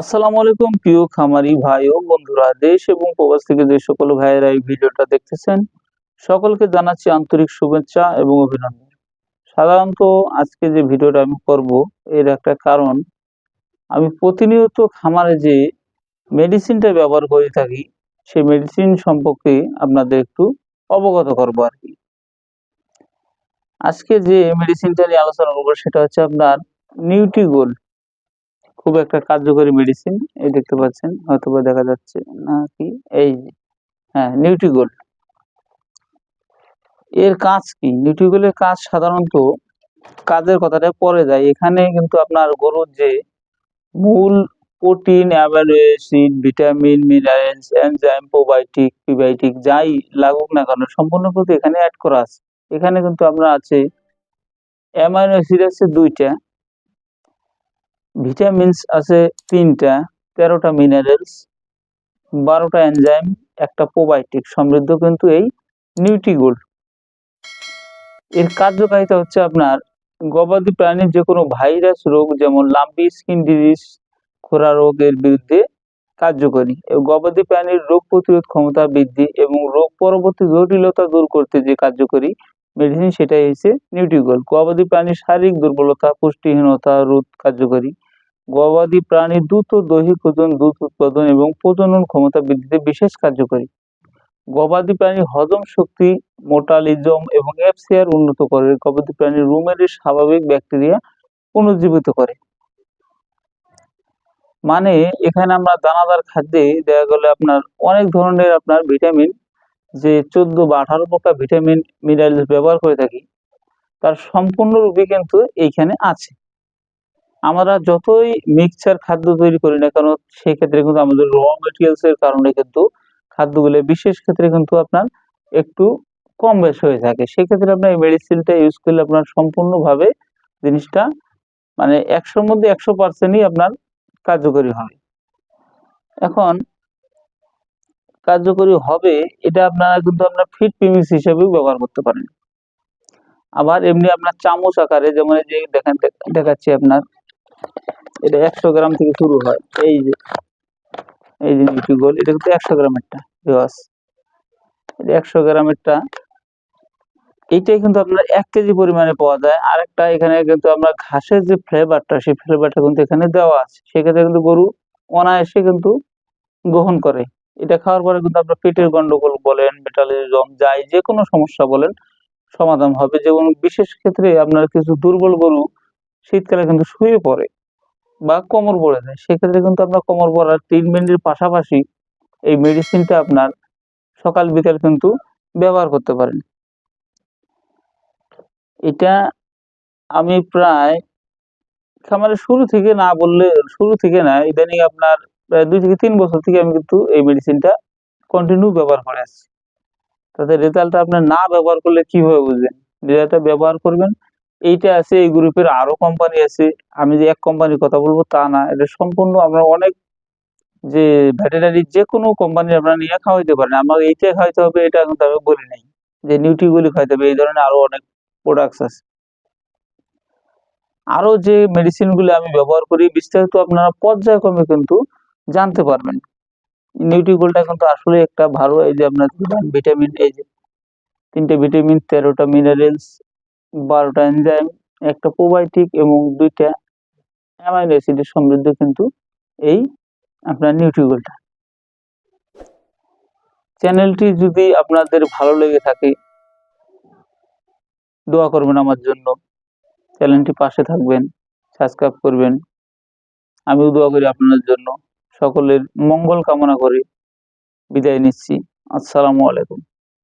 আসসালামু আলাইকুম, প্রিয় খামারি ভাই ও বন্ধুরা, দেশ এবং প্রবাস থেকে যে সকল ভাইয়েরা এই ভিডিওটা দেখতেছেন, সকলকে জানাচ্ছি আন্তরিক শুভেচ্ছা এবং অভিনন্দন। সাধারণত আজকে যে ভিডিওটা আমি করব, এর একটা কারণ, আমি প্রতিনিয়ত খামারে যে মেডিসিনটা ব্যবহার করে থাকি, সেই মেডিসিন সম্পর্কে আপনাদের একটু অবগত করব আর কি। আজকে যে মেডিসিনটা নিয়ে আলোচনা করব, সেটা হচ্ছে আপনার নিউট্রিগোল্ড খুব একটা কার্যকরী মেডিসিন এই দেখতে পাচ্ছেন হয়তো বা দেখা যাচ্ছে নাকি এই যে, হ্যাঁ নিউট্রিগোল্ড এর কাজ কি? নিউট্রিগোলের কাজ সাধারণত কাজের কথাটা পরে যায়। এখানে কিন্তু আপনার গরুর যে মূল protein amino vitamin minerals enzyme probiotic prebiotic যাই লাগুক না কেন সম্পূর্ণ কিন্তু এখানে অ্যাড করা আছে। এখানে কিন্তু আপনার আছে অ্যামাইনো অ্যাসিড আছে দুইটা। ভিটামিনস আছে তিনটা, তেরোটা মিনারেলস বারোটা এনজাইম একটা প্রোবায়োটিক সমৃদ্ধ কিন্তু এই নিউট্রিগোল্ড এর কার্যকারিতা হচ্ছে আপনার গবাদি প্রাণীর যে কোনো ভাইরাস রোগ, যেমন লাম্পি স্কিন ডিজিজ খোরা রোগের বিরুদ্ধে কার্যকরী। গবাদি প্রাণীর রোগ প্রতিরোধ ক্ষমতা বৃদ্ধি এবং রোগ পরবর্তী জটিলতা দূর করতে যে কার্যকরী মেডিসিন সেটাই হচ্ছে নিউট্রিগোল্ড গবাদি প্রাণীর শারীরিক দুর্বলতা, পুষ্টিহীনতা রোধ কার্যকরী। গবাদি প্রাণীর দ্রুত দৈহিক ওজন, দুধ উৎপাদন এবং প্রজনন ক্ষমতা বৃদ্ধিতে বিশেষ কার্যকরী। গবাদি প্রাণীর হজম শক্তি, মোটালিজম এবং এফসিআর উন্নত করে। গবাদি প্রাণীর রুমের স্বাভাবিক ব্যাকটেরিয়া পুনর্জীবিত করে। মানে এখানে আমরা দানাদার খাদ্যে দেখা গেলে আপনার অনেক ধরনের আপনার ভিটামিন, যে চোদ্দ বা আঠারো প্রকার ভিটামিন, মিনারেলস ব্যবহার করে থাকি। তার সম্পূর্ণরূপে কিন্তু এইখানে আছে। আমরা যতই মিক্সচার খাদ্য তৈরি করি না কেন, সেক্ষেত্রে কিন্তু আমাদের র মেটেরিয়ালস এর কারণে কিন্তু খাদ্যগুলো বিশেষ ক্ষেত্রে কিন্তু আপনার একটু কম বেশ হয়ে থাকে। সেক্ষেত্রে আপনার এই মেডিসিনটা ইউজ করলে আপনার সম্পূর্ণভাবে জিনিসটা মানে একশোর মধ্যে একশো পার্সেন্টই আপনার কার্যকরী হবে। এখন কার্যকরী হবে এটা আপনারা কিন্তু আপনার ফিট প্রিমিক্স হিসেবেও ব্যবহার করতে পারেন। আবার এমনি আপনার চামচ আকারে যেমন যে দেখেন, দেখাচ্ছি আপনার। এটা একশো গ্রাম থেকে শুরু হয়। এই যে এই যে নিউট্রিগোল এটা কিন্তু একশো গ্রামেরটা বিওয়াস এটা একশো গ্রামেরটা। এইটাই কিন্তু আপনার এক কেজি পরিমাণে পাওয়া যায়। আরেকটা এখানে কিন্তু আমরা ঘাসের যে ফ্লেভারটা সেই ফ্লেভারটা কিন্তু এখানে দেওয়া আছে। সেক্ষেত্রে কিন্তু গরু অনায়াসে কিন্তু গ্রহণ করে। এটা খাওয়ার পরে কিন্তু আপনার পেটের গন্ডগোল বলেন মেটালিজম যাই যে কোনো সমস্যা বলেন, সমাধান হবে। যেমন বিশেষ ক্ষেত্রে আপনার কিছু দুর্বল গরু শীতকালে কিন্তু শুয়ে পড়ে বা কোমর পড়ে যায়। সেক্ষেত্রে কিন্তু আপনার কোমর পড়ার ট্রিটমেন্টের পাশাপাশি এই মেডিসিনটা আপনার সকাল, বিকাল কিন্তু ব্যবহার করতে পারেন। এটা আমি প্রায় খামারের শুরু থেকে না বললে, শুরু থেকে না, ইদানিং আপনার প্রায় দুই থেকে তিন বছর থেকে আমি কিন্তু এই মেডিসিনটা কন্টিনিউ ব্যবহার করে আসছি। তাতে রেজাল্টটা আপনার না ব্যবহার করলে কীভাবে বুঝবেন? রেজাল্টটা ব্যবহার করবেন এইটা আছে, এই গ্রুপের আরও কোম্পানি আছে। আমি যে এক কোম্পানির কথা বলব তা না, এটা সম্পূর্ণ আমরা অনেক যে ভেটেনারি যে কোনো কোম্পানি আপনারা নিয়ে খাওয়াইতে পারেন আমার এইটা খাওয়াইতে হবে, এটা কিন্তু আমি বলি নাই। যে নিউট্রিগুলি খাইতে হবে, এই ধরনের আরও অনেক প্রোডাক্টস আছে। আরও যে মেডিসিনগুলো আমি ব্যবহার করি, বিস্তারিত আপনারা পর্যায়ক্রমে কিন্তু জানতে পারবেন। নিউট্রিগোলটা কিন্তু আসলে একটা ভালো, এই যে আপনার ভিটামিন এই যে তিনটে ভিটামিন তেরোটা মিনারেলস বারোটা এনজাইম একটা প্রোবায়োটিক এবং দুইটা অ্যামাইনো অ্যাসিডের সমৃদ্ধ কিন্তু এই আপনার নিউট্রিগোলটা চ্যানেলটি যদি আপনাদের ভালো লেগে থাকে, দোয়া করবেন আমার জন্য। চ্যানেলটি পাশে থাকবেন সাবস্ক্রাইব করবেন। আমিও দোয়া করি আপনাদের জন্য। সকলের মঙ্গল কামনা করে বিদায় নিচ্ছি। আসসালামু আলাইকুম।